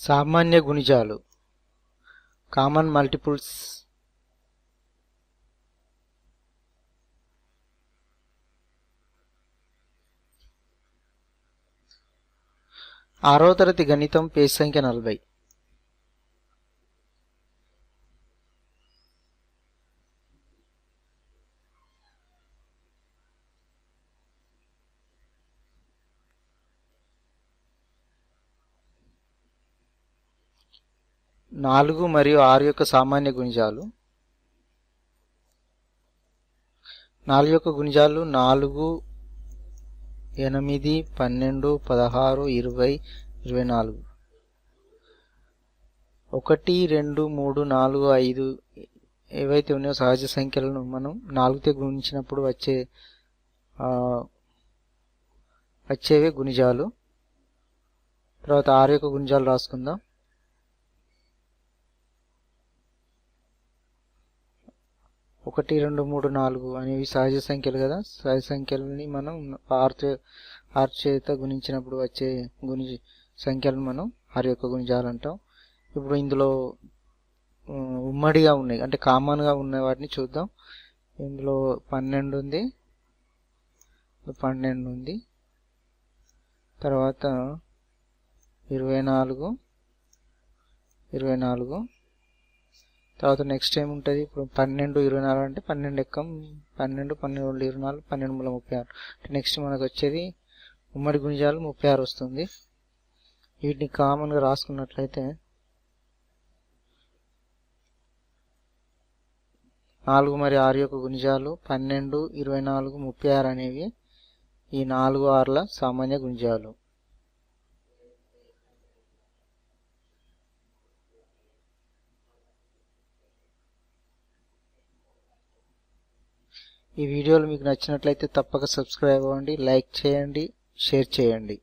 సామాన్య గుణిజాలు. Common multiples. ఆరో తరగతి గణితం పేజ్ సంఖ్య నలభై. నాలుగు మరియు ఆరు యొక్క సామాన్య గుణిజాలు. నాలుగు యొక్క గుణిజాలు నాలుగు ఎనిమిది పన్నెండు పదహారు ఇరవై ఇరవై నాలుగు. ఒకటి రెండు మూడు నాలుగు ఐదు ఏవైతే ఉన్నాయో సహజ సంఖ్యలను మనం నాలుగుతో గుణించినప్పుడు వచ్చే వచ్చేవే గుణిజాలు. తర్వాత ఆరు యొక్క గుణిజాలు రాసుకుందాం. ఒకటి రెండు మూడు నాలుగు అనేవి సహజ సంఖ్యలు కదా? సహజ సంఖ్యలని మనం ఆరు చే- ఆరు చేత గుణించినప్పుడు వచ్చే గుణి సంఖ్యలను మనం ఆరు యొక్క గుణిజాలు అంటాం. ఇప్పుడు ఇందులో ఉమ్మడిగా ఉన్నాయి అంటే కామన్గా ఉన్న వాటిని చూద్దాం. ఇందులో పన్నెండు ఉంది. పన్నెండు ఉంది. తర్వాత ఇరవై నాలుగు ఇరవై నాలుగు తర్వాత నెక్స్ట్ ఏముంటుంది? ఇప్పుడు పన్నెండు ఇరవై నాలుగు అంటే పన్నెండు ఎక్కం పన్నెండు పన్నెండు రెండు ఇరవై నాలుగు పన్నెండు మూల ముప్పై ఆరు. నెక్స్ట్ మనకు వచ్చేది ఉమ్మడి గుంజాలు ముప్పై ఆరు వస్తుంది. వీటిని కామన్గా రాసుకున్నట్లయితే నాలుగు మరి ఆరు యొక్క గుంజాలు పన్నెండు ఇరవై నాలుగు ముప్పై ఆరు అనేవి ఈ నాలుగు ఆరుల సామాన్య గుంజాలు. ఈ వీడియోలు మీకు నచ్చినట్లయితే తప్పక సబ్స్క్రైబ్ అవ్వండి లైక్ చేయండి షేర్ చేయండి.